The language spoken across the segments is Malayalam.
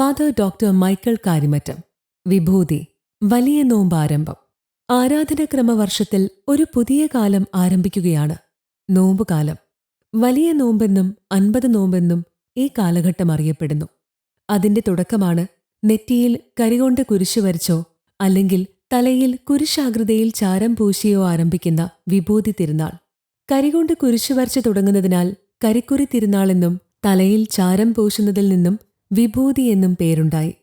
ഫാദർ ഡോക്ടർ മൈക്കിൾ കാരിമറ്റം വിഭൂതി വലിയ നോമ്പാരംഭം. ആരാധനക്രമ വർഷത്തിൽ ഒരു പുതിയ കാലം ആരംഭിക്കുകയാണ്. നോമ്പുകാലം. വലിയ നോമ്പെന്നും അൻപത് നോമ്പെന്നും ഈ കാലഘട്ടം അറിയപ്പെടുന്നു. അതിന്റെ തുടക്കമാണ് നെറ്റിയിൽ കരികൊണ്ട് കുരിശു വരച്ചോ അല്ലെങ്കിൽ തലയിൽ കുരിശാകൃതിയിൽ ചാരം പൂശിയോ ആരംഭിക്കുന്ന വിഭൂതി തിരുനാൾ. കരികൊണ്ട് കുരിശു വരച്ച് തുടങ്ങുന്നതിനാൽ കരിക്കുരി തിരുനാളെന്നും തലയിൽ ചാരം പൂശുന്നതിൽ നിന്നും വിഭൂതി എന്നും പേരുണ്ടായി.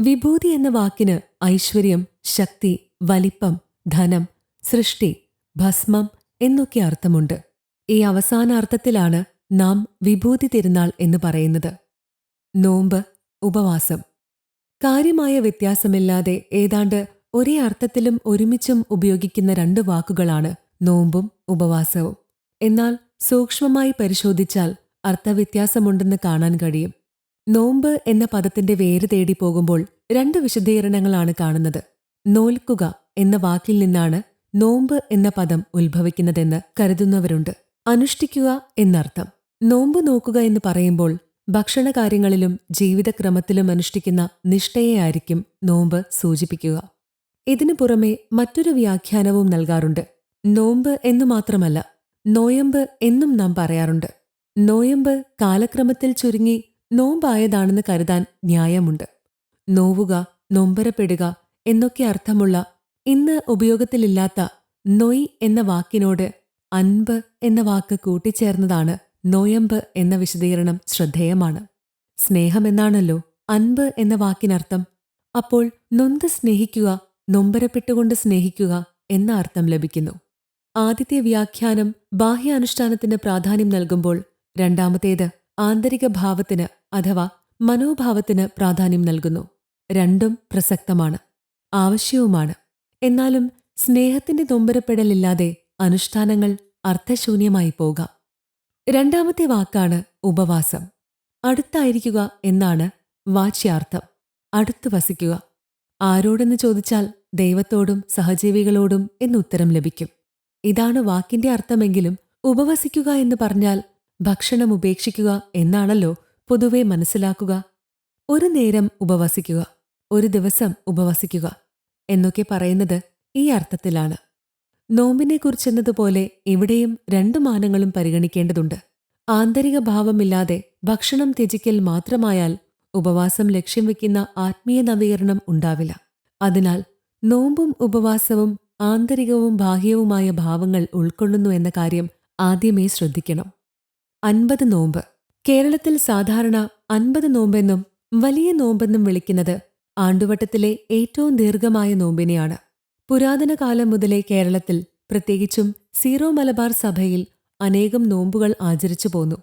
വിഭൂതി എന്ന വാക്കിന് ഐശ്വര്യം ശക്തി വലിപ്പം ധനം സൃഷ്ടി ഭസ്മം എന്നൊക്കെ അർത്ഥമുണ്ട്. ഈ അവസാന അർത്ഥത്തിലാണ് നാം വിഭൂതി തിരുനാൾ എന്ന് പറയുന്നത്. നോമ്പ് ഉപവാസം. കാര്യമായ വ്യത്യാസമില്ലാതെ ഏതാണ്ട് ഒരേ അർത്ഥത്തിലും ഒരുമിച്ചും ഉപയോഗിക്കുന്ന രണ്ട് വാക്കുകളാണ് നോമ്പും ഉപവാസവും. എന്നാൽ സൂക്ഷ്മമായി പരിശോധിച്ചാൽ അർത്ഥവ്യത്യാസമുണ്ടെന്ന് കാണാൻ കഴിയും. നോമ്പ് എന്ന പദത്തിന്റെ വേര് തേടി പോകുമ്പോൾ രണ്ട് വിശദീകരണങ്ങളാണ് കാണുന്നത്. നോൽക്കുക എന്ന വാക്കിൽ നിന്നാണ് നോമ്പ് എന്ന പദം ഉത്ഭവിക്കുന്നതെന്ന് കരുതുന്നവരുണ്ട്. അനുഷ്ഠിക്കുക എന്നർത്ഥം. നോമ്പ് നോക്കുക എന്ന് പറയുമ്പോൾ ഭക്ഷണകാര്യങ്ങളിലും ജീവിതക്രമത്തിലും അനുഷ്ഠിക്കുന്ന നിഷ്ഠയെയായിരിക്കും നോമ്പ് സൂചിപ്പിക്കുക. ഇതിനു പുറമെ മറ്റൊരു വ്യാഖ്യാനവും നൽകാറുണ്ട്. നോമ്പ് എന്നു മാത്രമല്ല നോയമ്പ് എന്നും നാം പറയാറുണ്ട്. നോയമ്പ് കാലക്രമത്തിൽ ചുരുങ്ങി നോമ്പായതാണെന്ന് കരുതാൻ ന്യായമുണ്ട്. നോവുക നൊമ്പരപ്പെടുക എന്നൊക്കെ അർത്ഥമുള്ള ഇന്ന് ഉപയോഗത്തിലില്ലാത്ത നൊയ് എന്ന വാക്കിനോട് അൻപ് എന്ന വാക്ക് കൂട്ടിച്ചേർന്നതാണ് നോയമ്പ് എന്ന വിശദീകരണം ശ്രദ്ധേയമാണ്. സ്നേഹമെന്നാണല്ലോ അൻപ് എന്ന വാക്കിനർത്ഥം. അപ്പോൾ നൊന്ത് സ്നേഹിക്കുക നൊമ്പരപ്പെട്ടുകൊണ്ട് സ്നേഹിക്കുക എന്ന അർത്ഥം ലഭിക്കുന്നു. ആദ്യത്തെ വ്യാഖ്യാനം ബാഹ്യാനുഷ്ഠാനത്തിന് പ്രാധാന്യം നൽകുമ്പോൾ രണ്ടാമത്തേത് ആന്തരിക ഭാവത്തിന് അഥവാ മനോഭാവത്തിന് പ്രാധാന്യം നൽകുന്നു. രണ്ടും പ്രസക്തമാണ്. ആവശ്യവുമാണ്. എന്നാലും സ്നേഹത്തിന്റെ നൊമ്പരപ്പെടലില്ലാതെ അനുഷ്ഠാനങ്ങൾ അർത്ഥശൂന്യമായി പോകാം. രണ്ടാമത്തെ വാക്കാണ് ഉപവാസം. അടുത്തായിരിക്കുക എന്നാണ് വാച്യാർത്ഥം. അടുത്തു വസിക്കുക. ആരോടെന്ന് ചോദിച്ചാൽ ദൈവത്തോടും സഹജീവികളോടും എന്നുത്തരം ലഭിക്കും. ഇതാണ് വാക്കിന്റെ അർത്ഥമെങ്കിലും ഉപവസിക്കുക എന്ന് പറഞ്ഞാൽ ഭക്ഷണം ഉപേക്ഷിക്കുക എന്നാണല്ലോ പൊതുവെ മനസ്സിലാക്കുക. ഒരു നേരം ഉപവസിക്കുക ഒരു ദിവസം ഉപവസിക്കുക എന്നൊക്കെ പറയുന്നത് ഈ അർത്ഥത്തിലാണ്. നോമ്പിനെക്കുറിച്ചെന്നതുപോലെ ഇവിടെയും രണ്ടു മാനങ്ങളും പരിഗണിക്കേണ്ടതുണ്ട്. ആന്തരിക ഭാവമില്ലാതെ ഭക്ഷണം ത്യജിക്കൽ മാത്രമായാൽ ഉപവാസം ലക്ഷ്യം വെക്കുന്ന ആത്മീയ നവീകരണം ഉണ്ടാവില്ല. അതിനാൽ നോമ്പും ഉപവാസവും ആന്തരികവും ബാഹ്യവുമായ ഭാവങ്ങൾ ഉൾക്കൊള്ളുന്നു എന്ന കാര്യം ആദ്യമേ ശ്രദ്ധിക്കണം. അൻപത് നോമ്പ്. കേരളത്തിൽ സാധാരണ അൻപത് നോമ്പെന്നും വലിയ നോമ്പെന്നും വിളിക്കുന്നത് ആണ്ടുവട്ടത്തിലെ ഏറ്റവും ദീർഘമായ നോമ്പിനെയാണ്. പുരാതന കാലം മുതലേ കേരളത്തിൽ പ്രത്യേകിച്ചും സീറോ മലബാർ സഭയിൽ അനേകം നോമ്പുകൾ ആചരിച്ചു പോന്നു.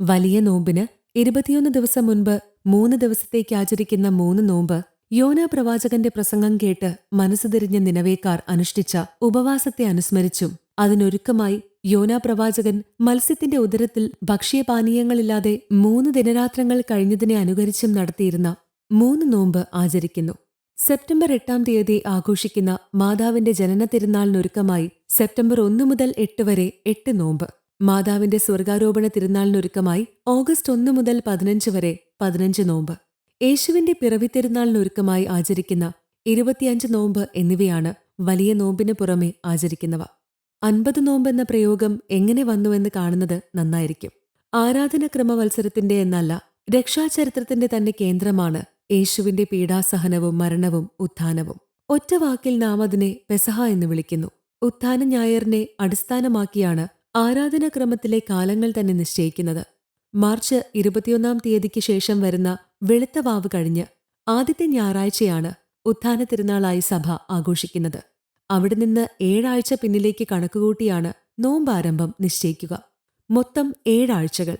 വലിയ നോമ്പിന് ഇരുപത്തിയൊന്ന് ദിവസം മുൻപ് മൂന്ന് ദിവസത്തേക്ക് ആചരിക്കുന്ന മൂന്ന് നോമ്പ് യോന പ്രവാചകന്റെ പ്രസംഗം കേട്ട് മനസ്സുതിരിഞ്ഞ നിലവേക്കാർ അനുഷ്ഠിച്ച ഉപവാസത്തെ അനുസ്മരിച്ചും അതിനൊരുക്കമായി യോന പ്രവാചകൻ മത്സ്യത്തിന്റെ ഉദരത്തിൽ ഭക്ഷ്യപാനീയങ്ങളില്ലാതെ മൂന്ന് ദിനരാത്രങ്ങൾ കഴിഞ്ഞതിനെ അനുകരിച്ചും നടത്തിയിരുന്ന മൂന്ന് നോമ്പ് ആചരിക്കുന്നു. സെപ്റ്റംബർ എട്ടാം തീയതി ആഘോഷിക്കുന്ന മാതാവിന്റെ ജനന തിരുനാളിനൊരുക്കമായി സെപ്റ്റംബർ ഒന്ന് മുതൽ എട്ട് വരെ എട്ട് നോമ്പ്. മാതാവിന്റെ സ്വർഗാരോപണ തിരുനാളിനൊരുക്കമായി ഓഗസ്റ്റ് ഒന്ന് മുതൽ പതിനഞ്ച് വരെ പതിനഞ്ച് നോമ്പ്. യേശുവിന്റെ പിറവി തിരുനാളിനൊരുക്കമായി ആചരിക്കുന്ന ഇരുപത്തിയഞ്ച് നോമ്പ് എന്നിവയാണ് വലിയ നോമ്പിന് പുറമെ ആചരിക്കുന്നവ. അൻപത് നോമ്പെന്ന പ്രയോഗം എങ്ങനെ വന്നുവെന്ന് കാണുന്നത് നന്നായിരിക്കും. ആരാധനക്രമവത്സരത്തിന്റെ എന്നല്ല രക്ഷാചരിത്രത്തിന്റെ തന്നെ കേന്ദ്രമാണ് യേശുവിന്റെ പീഡാസഹനവും മരണവും ഉത്ഥാനവും. ഒറ്റ വാക്കിൽ നാം അതിനെ പെസഹ എന്ന് വിളിക്കുന്നു. ഉത്ഥാന ഞായറിനെ അടിസ്ഥാനമാക്കിയാണ് ആരാധനാക്രമത്തിലെ കാലങ്ങൾ തന്നെ നിശ്ചയിക്കുന്നത്. മാർച്ച് ഇരുപത്തിയൊന്നാം തീയതിക്ക് ശേഷം വരുന്ന വെളുത്ത വാവ് കഴിഞ്ഞ് ആദ്യത്തെ ഞായറാഴ്ചയാണ് ഉത്ഥാന തിരുനാളായി സഭ ആഘോഷിക്കുന്നത്. അവിടെ നിന്ന് ഏഴാഴ്ച പിന്നിലേക്ക് കണക്കുകൂട്ടിയാണ് നോമ്പാരംഭം നിശ്ചയിക്കുക. മൊത്തം ഏഴാഴ്ചകൾ.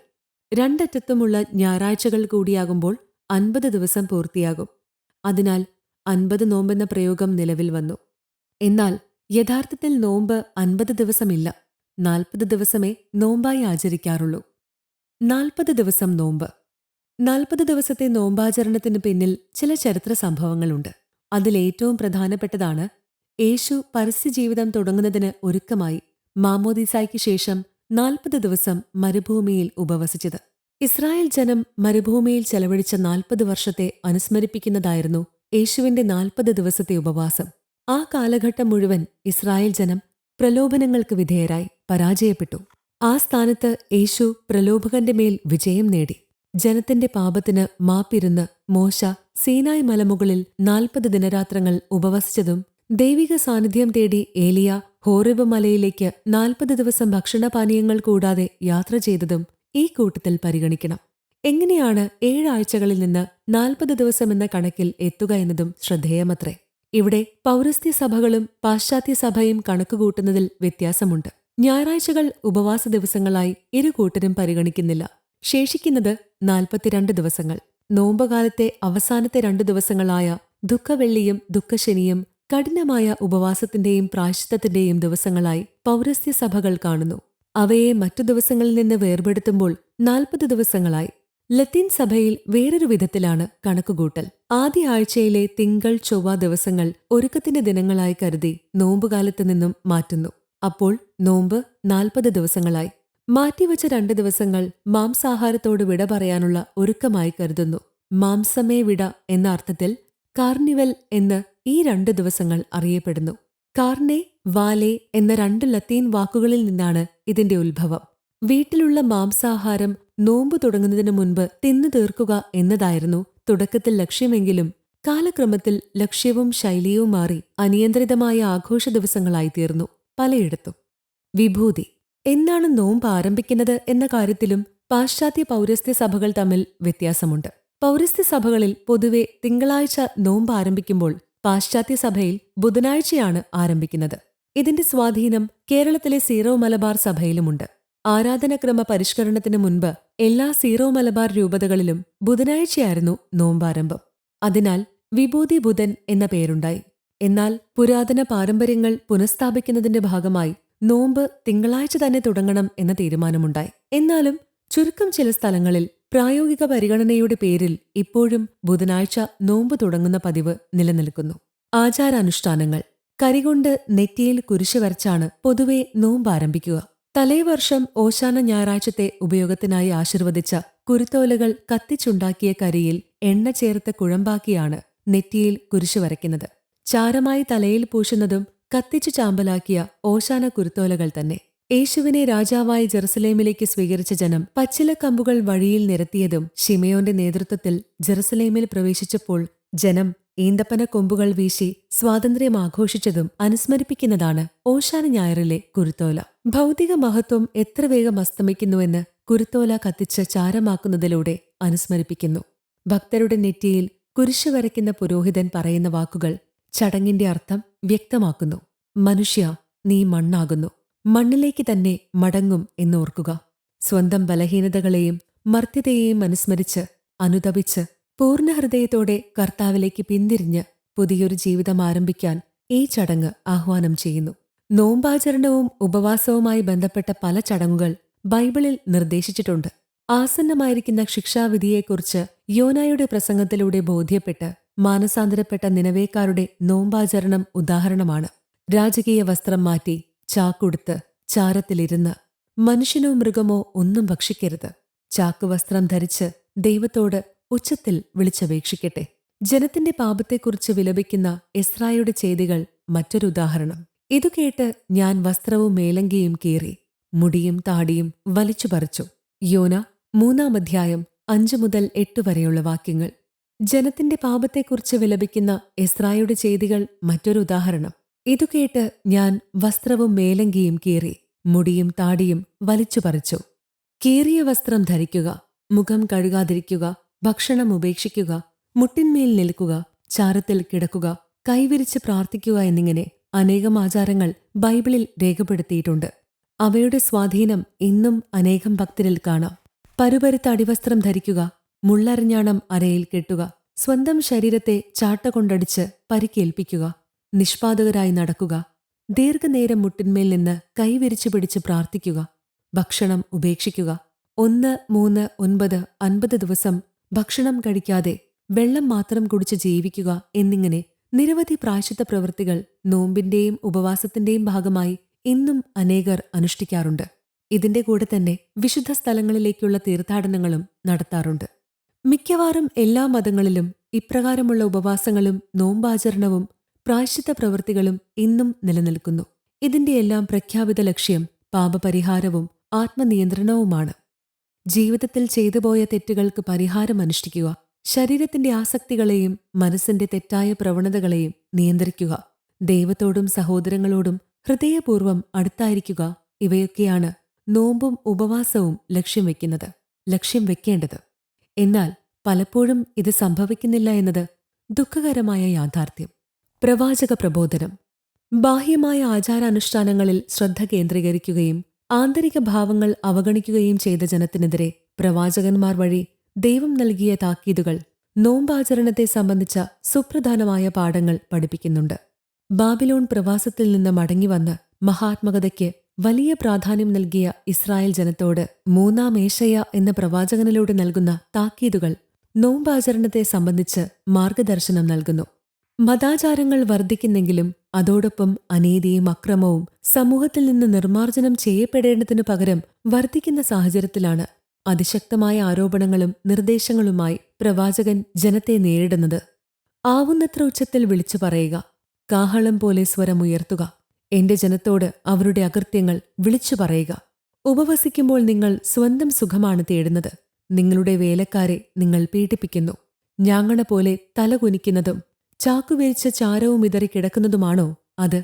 രണ്ടറ്റത്തുമുള്ള ഞായറാഴ്ചകൾ കൂടിയാകുമ്പോൾ അൻപത് ദിവസം പൂർത്തിയാകും. അതിനാൽ അൻപത് നോമ്പെന്ന പ്രയോഗം നിലവിൽ വന്നു. എന്നാൽ യഥാർത്ഥത്തിൽ നോമ്പ് അൻപത് ദിവസമില്ല. നാൽപ്പത് ദിവസമേ നോമ്പായി ആചരിക്കാറുള്ളൂ. നാൽപ്പത് ദിവസം നോമ്പ്. നാൽപ്പത് ദിവസത്തെ നോമ്പാചരണത്തിന് പിന്നിൽ ചില ചരിത്ര സംഭവങ്ങളുണ്ട്. അതിലേറ്റവും പ്രധാനപ്പെട്ടതാണ് യേശു പരസ്യജീവിതം തുടങ്ങുന്നതിന് ഒരുക്കമായി മാമോദീസായ്ക്ക് ശേഷം നാൽപ്പത് ദിവസം മരുഭൂമിയിൽ ഉപവസിച്ചത്. ഇസ്രായേൽ ജനം മരുഭൂമിയിൽ ചെലവഴിച്ച നാൽപ്പത് വർഷത്തെ അനുസ്മരിപ്പിക്കുന്നതായിരുന്നു യേശുവിന്റെ നാൽപ്പത് ദിവസത്തെ ഉപവാസം. ആ കാലഘട്ടം മുഴുവൻ ഇസ്രായേൽ ജനം പ്രലോഭനങ്ങൾക്ക് വിധേയരായി പരാജയപ്പെട്ടു. ആ സ്ഥാനത്ത് യേശു പ്രലോഭകന്റെ മേൽ വിജയം നേടി. ജനത്തിന്റെ പാപത്തിന് മാപ്പിരുന്ന് മോശ സീനായ് മലമുകളിൽ നാൽപ്പത് ദിനരാത്രങ്ങൾ ഉപവസിച്ചതും ദൈവിക സാന്നിധ്യം തേടി ഏലിയ ഹോറിബ് മലയിലേക്ക് നാൽപ്പത് ദിവസം ഭക്ഷണപാനീയങ്ങൾ കൂടാതെ യാത്ര ചെയ്തതും ഈ കൂട്ടത്തിൽ പരിഗണിക്കണം. എങ്ങനെയാണ് ഏഴാഴ്ചകളിൽ നിന്ന് നാൽപ്പത് ദിവസം എന്ന കണക്കിൽ എത്തുക എന്നതും ശ്രദ്ധേയമത്രേ. ഇവിടെ പൗരസ്ത്യ സഭകളും പാശ്ചാത്യ സഭയും കണക്കുകൂട്ടുന്നതിൽ വ്യത്യാസമുണ്ട്. ഞായറാഴ്ചകൾ ഉപവാസ ദിവസങ്ങളായി ഇരു കൂട്ടരും പരിഗണിക്കുന്നില്ല. ശേഷിക്കുന്നത് നാൽപ്പത്തിരണ്ട് ദിവസങ്ങൾ. നോമ്പകാലത്തെ അവസാനത്തെ രണ്ടു ദിവസങ്ങളായ ദുഃഖവെള്ളിയും ദുഃഖശനിയും കഠിനമായ ഉപവാസത്തിന്റെയും പ്രായശ്ചിത്തത്തിന്റെയും ദിവസങ്ങളായി പൗരസ്ത്യ സഭകൾ കാണുന്നു. അവയെ മറ്റു ദിവസങ്ങളിൽ നിന്ന് വേർപെടുത്തുമ്പോൾ നാൽപ്പത് ദിവസങ്ങളായി. ലത്തീൻ സഭയിൽ വേറൊരു വിധത്തിലാണ് കണക്കുകൂട്ടൽ. ആദ്യ ആഴ്ചയിലെ തിങ്കൾ ചൊവ്വ ദിവസങ്ങൾ ഒരുക്കത്തിന്റെ ദിനങ്ങളായി കരുതി നോമ്പുകാലത്ത് നിന്നും മാറ്റുന്നു. അപ്പോൾ നോമ്പ് നാൽപ്പത് ദിവസങ്ങളായി. മാറ്റിവച്ച രണ്ട് ദിവസങ്ങൾ മാംസാഹാരത്തോട് വിട പറയാനുള്ള ഒരുക്കമായി കരുതുന്നു. മാംസമേ വിട എന്ന അർത്ഥത്തിൽ കാർണിവൽ എന്ന് ഈ രണ്ട് ദിവസങ്ങൾ അറിയപ്പെടുന്നു. കാർണെ വാലെ എന്ന രണ്ട് ലത്തീൻ വാക്കുകളിൽ നിന്നാണ് ഇതിന്റെ ഉത്ഭവം. വീട്ടിലുള്ള മാംസാഹാരം നോമ്പ് തുടങ്ങുന്നതിന് മുൻപ് തിന്നു തീർക്കുക എന്നതായിരുന്നു തുടക്കത്തിൽ ലക്ഷ്യമെങ്കിലും കാലക്രമത്തിൽ ലക്ഷ്യവും ശൈലിയും മാറി അനിയന്ത്രിതമായ ആഘോഷ ദിവസങ്ങളായി തീർന്നു പലയിടത്തും. വിഭൂതി. എന്നാണ് നോമ്പ് ആരംഭിക്കുന്നത് എന്ന കാര്യത്തിലും പാശ്ചാത്യ പൗരസ്ത്യ സഭകൾ തമ്മിൽ വ്യത്യാസമുണ്ട്. പൗരസ്ത്യ സഭകളിൽ പൊതുവെ തിങ്കളാഴ്ച നോമ്പ് ആരംഭിക്കുമ്പോൾ പാശ്ചാത്യ സഭയിൽ ബുധനാഴ്ചയാണ് ആരംഭിക്കുന്നത്. ഇതിന്റെ സ്വാധീനം കേരളത്തിലെ സീറോ മലബാർ സഭയിലുമുണ്ട്. ആരാധനക്രമ പരിഷ്കരണത്തിന് മുൻപ് എല്ലാ സീറോ മലബാർ രൂപതകളിലും ബുധനാഴ്ചയായിരുന്നു നോമ്പാരംഭം. അതിനാൽ വിഭൂതി ബുധൻ എന്ന പേരുണ്ടായി. എന്നാൽ പുരാതന പാരമ്പര്യങ്ങൾ പുനഃസ്ഥാപിക്കുന്നതിന്റെ ഭാഗമായി നോമ്പ് തിങ്കളാഴ്ച തന്നെ തുടങ്ങണം എന്ന തീരുമാനമുണ്ടായി. എന്നാലും ചുരുക്കം ചില സ്ഥലങ്ങളിൽ പ്രായോഗിക പരിഗണനയുടെ പേരിൽ ഇപ്പോഴും ബുധനാഴ്ച നോമ്പ് തുടങ്ങുന്ന പതിവ് നിലനിൽക്കുന്നു. ആചാരാനുഷ്ഠാനങ്ങൾ. കരികൊണ്ട് നെറ്റിയിൽ കുരിശ് വരച്ചാണ് പൊതുവെ നോമ്പ് ആരംഭിക്കുക. തലേവർഷം ഓശാന ഞായറാഴ്ചത്തെ ഉപയോഗത്തിനായി ആശീർവദിച്ച കുരുത്തോലകൾ കത്തിച്ചുണ്ടാക്കിയ കരിയിൽ എണ്ണ ചേർത്ത് കുഴമ്പാക്കിയാണ് നെറ്റിയിൽ കുരിശ് വരയ്ക്കുന്നത്. ചാരമായി തലയിൽ പൂശുന്നതും കത്തിച്ചു ചാമ്പലാക്കിയ ഓശാന കുരുത്തോലകൾ തന്നെ. യേശുവിനെ രാജാവായി ജെറുസലേമിലേക്ക് സ്വീകരിച്ച ജനം പച്ചിലക്കമ്പുകൾ വഴിയിൽ നിരത്തിയതും ഷിമയോന്റെ നേതൃത്വത്തിൽ ജെറുസലേമിൽ പ്രവേശിച്ചപ്പോൾ ജനം ഈന്തപ്പന കൊമ്പുകൾ വീശി സ്വാതന്ത്ര്യം ആഘോഷിച്ചതും അനുസ്മരിപ്പിക്കുന്നതാണ് ഓശാന ഞായറിലെ കുരുത്തോല. ഭൗതിക മഹത്വം എത്ര വേഗം അസ്തമിക്കുന്നുവെന്ന് കുരുത്തോല കത്തിച്ച് ചാരമാക്കുന്നതിലൂടെ അനുസ്മരിപ്പിക്കുന്നു. ഭക്തരുടെ നെറ്റിയിൽ കുരിശു വരയ്ക്കുന്ന പുരോഹിതൻ പറയുന്ന വാക്കുകൾ ചടങ്ങിന്റെ അർത്ഥം വ്യക്തമാക്കുന്നു. മനുഷ്യ നീ മണ്ണാകുന്നു. മണ്ണിലേക്ക് തന്നെ മടങ്ങും എന്നോർക്കുക. സ്വന്തം ബലഹീനതകളെയും മർത്യതയെയും അനുസ്മരിച്ച് അനുതപിച്ച് പൂർണഹൃദയത്തോടെ കർത്താവിലേക്ക് പിന്തിരിഞ്ഞ് പുതിയൊരു ജീവിതം ആരംഭിക്കാൻ ഈ ചടങ്ങ് ആഹ്വാനം ചെയ്യുന്നു. നോമ്പാചരണവും ഉപവാസവുമായി ബന്ധപ്പെട്ട പല ചടങ്ങുകൾ ബൈബിളിൽ നിർദ്ദേശിച്ചിട്ടുണ്ട്. ആസന്നമായിരിക്കുന്ന ശിക്ഷാവിധിയെക്കുറിച്ച് യോനായുടെ പ്രസംഗത്തിലൂടെ ബോധ്യപ്പെട്ട് മാനസാന്തരപ്പെട്ട നിലവേക്കാരുടെ നോമ്പാചരണം ഉദാഹരണമാണ്. രാജകീയ വസ്ത്രം മാറ്റി ചാക്കുടുത്ത് ചാരത്തിലിരുന്ന് മനുഷ്യനോ മൃഗമോ ഒന്നും ഭക്ഷിക്കരുത്. ചാക്ക് വസ്ത്രം ധരിച്ച് ദൈവത്തോട് ഉച്ചത്തിൽ വിളിച്ചപേക്ഷിക്കട്ടെ. ജനത്തിന്റെ പാപത്തെക്കുറിച്ച് വിലപിക്കുന്ന എസ്രായുടെ ചെയ്തികൾ മറ്റൊരു ഉദാഹരണം. ഇതു കേട്ട് ഞാൻ വസ്ത്രവും മേലങ്കിയും കീറി മുടിയും താടിയും വലിച്ചു പറിച്ചു. യോന മൂന്നാം അധ്യായം അഞ്ചു മുതൽ എട്ട് വരെയുള്ള വാക്യങ്ങൾ. ജനത്തിന്റെ പാപത്തെക്കുറിച്ച് വിലപിക്കുന്ന എസ്രായുടെ ചെയ്തികൾ മറ്റൊരു ഉദാഹരണം. ഇതു കേട്ട് ഞാൻ വസ്ത്രവും മേലങ്കിയും കീറി മുടിയും താടിയും വലിച്ചു പറിച്ചു. കീറിയ വസ്ത്രം ധരിക്കുക മുഖം കഴുകാതിരിക്കുക ഭക്ഷണം ഉപേക്ഷിക്കുക മുട്ടിന്മേൽ നിൽക്കുക ചാരത്തിൽ കിടക്കുക കൈവിരിച്ച് പ്രാർത്ഥിക്കുക എന്നിങ്ങനെ അനേകം ആചാരങ്ങൾ ബൈബിളിൽ രേഖപ്പെടുത്തിയിട്ടുണ്ട്. അവയുടെ സ്വാധീനം ഇന്നും അനേകം ഭക്തരിൽ കാണാം. പരുപരുത്ത അടിവസ്ത്രം ധരിക്കുക മുള്ളറിഞ്ഞാണം അരയിൽ കെട്ടുക സ്വന്തം ശരീരത്തെ ചാട്ടകൊണ്ടടിച്ച് പരിക്കേൽപ്പിക്കുക നിഷ്പാതകരായി നടക്കുക. ദീർഘനേരം മുട്ടിന്മേൽ നിന്ന് കൈവിരിച്ചു പിടിച്ച് പ്രാർത്ഥിക്കുക. ഭക്ഷണം ഉപേക്ഷിക്കുക. ഒന്ന് മൂന്ന് ഒൻപത് അൻപത് ദിവസം ഭക്ഷണം കഴിക്കാതെ വെള്ളം മാത്രം കുടിച്ച് ജീവിക്കുക എന്നിങ്ങനെ നിരവധി പ്രായശിത്ത പ്രവൃത്തികൾ നോമ്പിന്റെയും ഉപവാസത്തിന്റെയും ഭാഗമായി ഇന്നും അനേകർ അനുഷ്ഠിക്കാറുണ്ട്. ഇതിന്റെ കൂടെ തന്നെ വിശുദ്ധ സ്ഥലങ്ങളിലേക്കുള്ള തീർത്ഥാടനങ്ങളും നടത്താറുണ്ട്. മിക്കവാറും എല്ലാ മതങ്ങളിലും ഇപ്രകാരമുള്ള ഉപവാസങ്ങളും നോമ്പാചരണവും പ്രായശ്ചിത്ത പ്രവൃത്തികളും ഇന്നും നിലനിൽക്കുന്നു. ഇതിന്റെയെല്ലാം പ്രഖ്യാപിത ലക്ഷ്യം പാപപരിഹാരവും ആത്മനിയന്ത്രണവുമാണ്. ജീവിതത്തിൽ ചെയ്തുപോയ തെറ്റുകൾക്ക് പരിഹാരം അനുഷ്ഠിക്കുക ശരീരത്തിന്റെ ആസക്തികളെയും മനസ്സിന്റെ തെറ്റായ പ്രവണതകളെയും നിയന്ത്രിക്കുക ദൈവത്തോടും സഹോദരങ്ങളോടും ഹൃദയപൂർവം അടുത്തായിരിക്കുക ഇവയൊക്കെയാണ് നോമ്പും ഉപവാസവും ലക്ഷ്യം വെക്കുന്നത് ലക്ഷ്യം വെക്കേണ്ടത്. എന്നാൽ പലപ്പോഴും ഇത് സംഭവിക്കുന്നില്ല എന്നത് ദുഃഖകരമായ യാഥാർത്ഥ്യം. പ്രവാചക പ്രബോധനം. ബാഹ്യമായ ആചാരാനുഷ്ഠാനങ്ങളിൽ ശ്രദ്ധ കേന്ദ്രീകരിക്കുകയും ആന്തരിക ഭാവങ്ങൾ അവഗണിക്കുകയും ചെയ്ത ജനത്തിനെതിരെ പ്രവാചകന്മാർ വഴി ദൈവം നൽകിയ താക്കീതുകൾ നോമ്പാചരണത്തെ സംബന്ധിച്ച സുപ്രധാനമായ പാഠങ്ങൾ പഠിപ്പിക്കുന്നുണ്ട്. ബാബിലോൺ പ്രവാസത്തിൽ നിന്ന് മടങ്ങിവന്ന് മഹാത്മകതയ്ക്ക് വലിയ പ്രാധാന്യം നൽകിയ ഇസ്രായേൽ ജനത്തോട് മൂന്നാം ഏഷയ എന്ന പ്രവാചകനിലൂടെ നൽകുന്ന താക്കീതുകൾ നോമ്പാചരണത്തെ സംബന്ധിച്ച് മാർഗദർശനം നൽകുന്നു. മതാചാരങ്ങൾ വർദ്ധിക്കുന്നെങ്കിലും അതോടൊപ്പം അനീതിയും അക്രമവും സമൂഹത്തിൽ നിന്ന് നിർമ്മാർജനം ചെയ്യപ്പെടേണ്ടതിനു പകരം വർദ്ധിക്കുന്ന സാഹചര്യത്തിലാണ് അതിശക്തമായ ആരോപണങ്ങളും നിർദ്ദേശങ്ങളുമായി പ്രവാചകൻ ജനത്തെ നേരിടുന്നത്. ആവുന്നത്ര ഉച്ചത്തിൽ വിളിച്ചു പറയുക കാഹളം പോലെ സ്വരമുയർത്തുക എന്റെ ജനത്തോട് അവരുടെ അകൃത്യങ്ങൾ വിളിച്ചു പറയുക. ഉപവസിക്കുമ്പോൾ നിങ്ങൾ സ്വന്തം സുഖമാണ് തേടുന്നത്. നിങ്ങളുടെ വേലക്കാരെ നിങ്ങൾ പീഡിപ്പിക്കുന്നു. ഞാങ്ങണ പോലെ തലകുനിക്കുന്നതും ചാക്കുവിരിച്ച ചാരവും ഇതറി കിടക്കുന്നതുമാണോ അത്?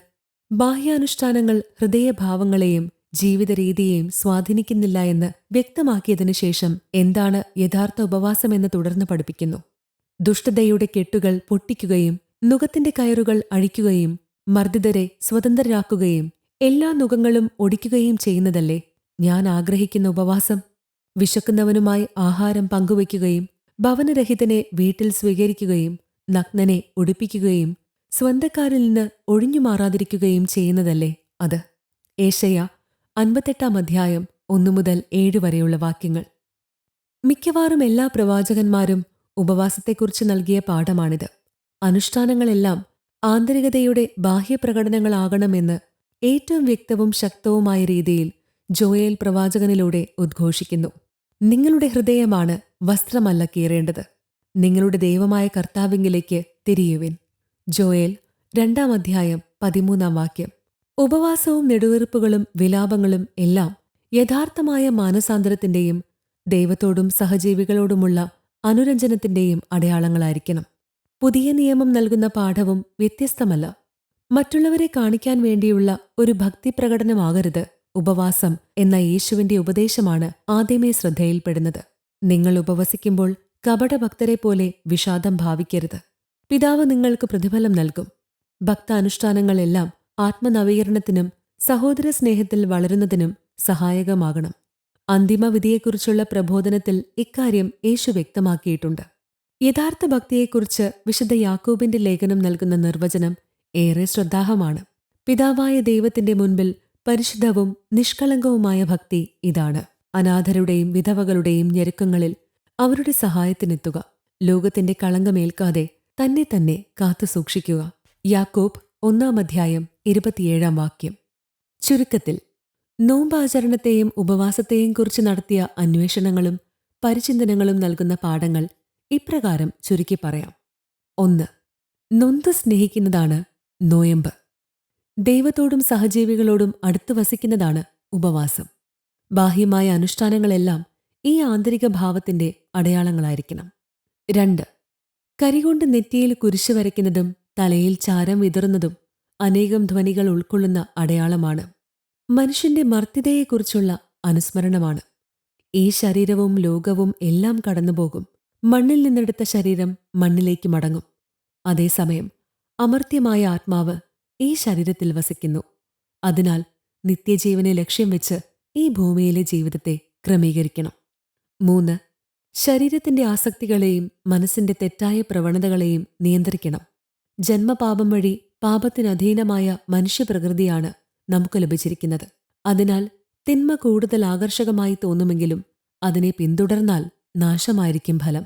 ബാഹ്യാനുഷ്ഠാനങ്ങൾ ഹൃദയഭാവങ്ങളെയും ജീവിതരീതിയെയും സ്വാധീനിക്കുന്നില്ല എന്ന് വ്യക്തമാക്കിയതിനു ശേഷം എന്താണ് യഥാർത്ഥ ഉപവാസമെന്ന് തുടർന്ന് പഠിപ്പിക്കുന്നു. ദുഷ്ടതയുടെ കെട്ടുകൾ പൊട്ടിക്കുകയും നുഖത്തിന്റെ കയറുകൾ അഴിക്കുകയും മർദ്ദിതരെ സ്വതന്ത്രരാക്കുകയും എല്ലാ നുഖങ്ങളും ഒടിക്കുകയും ചെയ്യുന്നതല്ലേ ഞാൻ ആഗ്രഹിക്കുന്ന ഉപവാസം? വിശക്കുന്നവനുമായി ആഹാരം പങ്കുവയ്ക്കുകയും ഭവനരഹിതനെ വീട്ടിൽ സ്വീകരിക്കുകയും നഗ്നനെ ഒടിപ്പിക്കുകയും സ്വന്തക്കാരിൽ നിന്ന് ഒഴിഞ്ഞു മാറാതിരിക്കുകയും ചെയ്യുന്നതല്ലേ അത്? ഏഷയ അൻപത്തെട്ടാം അധ്യായം ഒന്നു മുതൽ ഏഴ് വരെയുള്ള വാക്യങ്ങൾ. മിക്കവാറും എല്ലാ പ്രവാചകന്മാരും ഉപവാസത്തെക്കുറിച്ച് നൽകിയ പാഠമാണിത്. അനുഷ്ഠാനങ്ങളെല്ലാം ആന്തരികതയുടെ ബാഹ്യപ്രകടനങ്ങളാകണമെന്ന് ഏറ്റവും വ്യക്തവും ശക്തവുമായ രീതിയിൽ ജോയേൽ പ്രവാചകനിലൂടെ ഉദ്ഘോഷിക്കുന്നു. നിങ്ങളുടെ ഹൃദയമാണ് വസ്ത്രമല്ല കീറേണ്ടത്. നിങ്ങളുടെ ദൈവമായ കർത്താവിങ്കിലേക്ക് തിരിയുവിൻ. ജോയേൽ രണ്ടാം അധ്യായം പതിമൂന്നാം വാക്യം. ഉപവാസവും നെടുവീർപ്പുകളും വിലാപങ്ങളും എല്ലാം യഥാർത്ഥമായ മാനസാന്തരത്തിന്റെയും ദൈവത്തോടും സഹജീവികളോടുമുള്ള അനുരഞ്ജനത്തിന്റെയും അടയാളങ്ങളായിരിക്കണം. പുതിയ നിയമം നൽകുന്ന പാഠവും വ്യത്യസ്തമല്ല. മറ്റുള്ളവരെ കാണിക്കാൻ വേണ്ടിയുള്ള ഒരു ഭക്തി പ്രകടനമാകരുത്. ഉപവാസം എന്ന യേശുവിന്റെ ഉപദേശമാണ് ആദ്യമേ ശ്രദ്ധയിൽപ്പെടുന്നത്. നിങ്ങൾ ഉപവസിക്കുമ്പോൾ കപടഭക്തരെ പോലെ വിഷാദം ഭാവിക്കരുത്. പിതാവ് നിങ്ങൾക്ക് പ്രതിഫലം നൽകും. ഭക്താനുഷ്ഠാനങ്ങളെല്ലാം ആത്മനവീകരണത്തിനും സഹോദര സ്നേഹത്തിൽ വളരുന്നതിനും സഹായകമാകണം. അന്തിമവിധിയെക്കുറിച്ചുള്ള പ്രബോധനത്തിൽ ഇക്കാര്യം യേശു വ്യക്തമാക്കിയിട്ടുണ്ട്. യഥാർത്ഥ ഭക്തിയെക്കുറിച്ച് വിശുദ്ധ യാക്കൂബിന്റെ ലേഖനം നൽകുന്ന നിർവചനം ഏറെ ശ്രദ്ധാഹമാണ് പിതാവായ ദൈവത്തിന്റെ മുൻപിൽ പരിശുദ്ധവും നിഷ്കളങ്കവുമായ ഭക്തി ഇതാണ്. അനാഥരുടെയും വിധവകളുടെയും ഞെരുക്കങ്ങളിൽ അവരുടെ സഹായത്തിനെത്തുക. ലോകത്തിന്റെ കളങ്കമേൽക്കാതെ തന്നെ തന്നെ കാത്തു സൂക്ഷിക്കുക. യാക്കോബ് ഒന്നാം അധ്യായം ഇരുപത്തിയേഴാം വാക്യം. ചുരുക്കത്തിൽ നോമ്പാചരണത്തെയും ഉപവാസത്തെയും കുറിച്ച് നടത്തിയ അന്വേഷണങ്ങളും പരിചിന്തനങ്ങളും നൽകുന്ന പാഠങ്ങൾ ഇപ്രകാരം ചുരുക്കി പറയാം. ഒന്ന് നൊന്ത് സ്നേഹിക്കുന്നതാണ് നോയമ്പ്. ദൈവത്തോടും സഹജീവികളോടും അടുത്തു വസിക്കുന്നതാണ് ഉപവാസം. ബാഹ്യമായ അനുഷ്ഠാനങ്ങളെല്ലാം ഈ ആന്തരിക ഭാവത്തിന്റെ അടയാളങ്ങളായിരിക്കണം. രണ്ട് കരികൊണ്ട് നെറ്റിയിൽ കുരിശ് വരയ്ക്കുന്നതും തലയിൽ ചാരം വിതറുന്നതും അനേകം ധ്വനികൾ ഉൾക്കൊള്ളുന്ന അടയാളമാണ്. മനുഷ്യന്റെ മർത്യതയെക്കുറിച്ചുള്ള അനുസ്മരണമാണ്. ഈ ശരീരവും ലോകവും എല്ലാം കടന്നുപോകും. മണ്ണിൽ നിന്നെടുത്ത ശരീരം മണ്ണിലേക്ക് മടങ്ങും. അതേസമയം അമർത്യമായ ആത്മാവ് ഈ ശരീരത്തിൽ വസിക്കുന്നു. അതിനാൽ നിത്യജീവനെ ലക്ഷ്യം വെച്ച് ഈ ഭൂമിയിലെ ജീവിതത്തെ ക്രമീകരിക്കണം. മൂന്ന്. ശരീരത്തിന്റെ ആസക്തികളെയും മനസ്സിന്റെ തെറ്റായ പ്രവണതകളെയും നിയന്ത്രിക്കണം. ജന്മപാപം വഴി പാപത്തിനധീനമായ മനുഷ്യപ്രകൃതിയാണ് നമുക്ക് ലഭിച്ചിരിക്കുന്നത്. അതിനാൽ തിന്മ കൂടുതൽ ആകർഷകമായി തോന്നുമെങ്കിലും അതിനെ പിന്തുടർന്നാൽ നാശമായിരിക്കും ഫലം.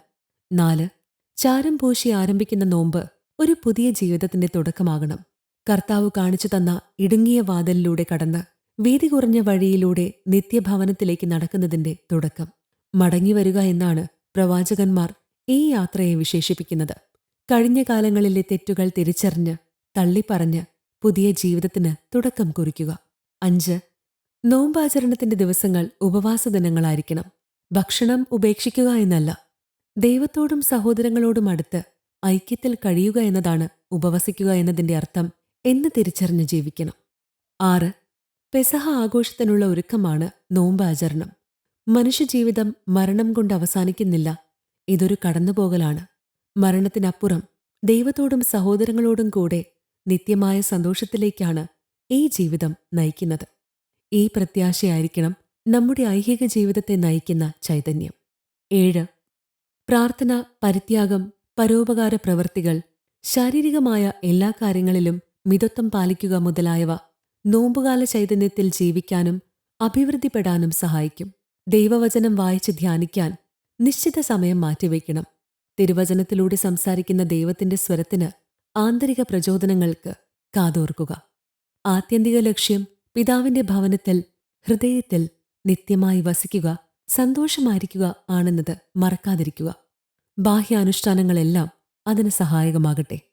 നാല്. ചാരം പൂശി ആരംഭിക്കുന്ന നോമ്പ് ഒരു പുതിയ ജീവിതത്തിന്റെ തുടക്കമാകണം. കർത്താവ് കാണിച്ചു തന്ന ഇടുങ്ങിയ വാതിലിലൂടെ കടന്ന് വീതി കുറഞ്ഞ വഴിയിലൂടെ നിത്യഭവനത്തിലേക്ക് നടക്കുന്നതിന്റെ തുടക്കം. മടങ്ങിവരിക എന്നാണ് പ്രവാചകന്മാർ ഈ യാത്രയെ വിശേഷിപ്പിക്കുന്നത്. കഴിഞ്ഞ കാലങ്ങളിലെ തെറ്റുകൾ തിരിച്ചറിഞ്ഞ് തള്ളിപ്പറഞ്ഞ് പുതിയ ജീവിതത്തിന് തുടക്കം കുറിക്കുക. അഞ്ച് നോമ്പാചരണത്തിന്റെ ദിവസങ്ങൾ ഉപവാസ ദിനങ്ങളായിരിക്കണം ഭക്ഷണം ഉപേക്ഷിക്കുക എന്നല്ല. ദൈവത്തോടും സഹോദരങ്ങളോടും അടുത്ത് ഐക്യത്തിൽ കഴിയുക എന്നതാണ് ഉപവസിക്കുക എന്നതിന്റെ അർത്ഥം എന്ന് തിരിച്ചറിഞ്ഞ് ജീവിക്കണം. ആറ് പെസഹ ആഘോഷത്തിനുള്ള ഒരുക്കമാണ് നോമ്പാചരണം. മനുഷ്യജീവിതം മരണം കൊണ്ട് അവസാനിക്കുന്നില്ല. ഇതൊരു കടന്നുപോകലാണ്. മരണത്തിനപ്പുറം ദൈവത്തോടും സഹോദരങ്ങളോടും കൂടെ നിത്യമായ സന്തോഷത്തിലേക്കാണ് ഈ ജീവിതം നയിക്കുന്നത്. ഈ പ്രത്യാശയായിരിക്കണം നമ്മുടെ ഐഹിക ജീവിതത്തെ നയിക്കുന്ന ചൈതന്യം. ഏഴ്. പ്രാർത്ഥന പരിത്യാഗം പരോപകാര പ്രവൃത്തികൾ ശാരീരികമായ എല്ലാ കാര്യങ്ങളിലും മിതത്വം പാലിക്കുക മുതലായവ നോമ്പുകാല ചൈതന്യത്തിൽ ജീവിക്കാനും അഭിവൃദ്ധിപ്പെടാനും സഹായിക്കും. ദൈവവചനം വായിച്ച് ധ്യാനിക്കാൻ നിശ്ചിത സമയം മാറ്റിവെക്കണം. തിരുവചനത്തിലൂടെ സംസാരിക്കുന്ന ദൈവത്തിന്റെ സ്വരത്തിന് ആന്തരിക പ്രചോദനങ്ങൾക്ക് കാതോർക്കുക. ആത്യന്തിക ലക്ഷ്യം പിതാവിന്റെ ഭവനത്തിൽ ഹൃദയത്തിൽ നിത്യമായി വസിക്കുക സന്തോഷമായിരിക്കുക ആണെന്നത് മറക്കാതിരിക്കുക. ബാഹ്യാനുഷ്ഠാനങ്ങളെല്ലാം അതിന് സഹായകമാകട്ടെ.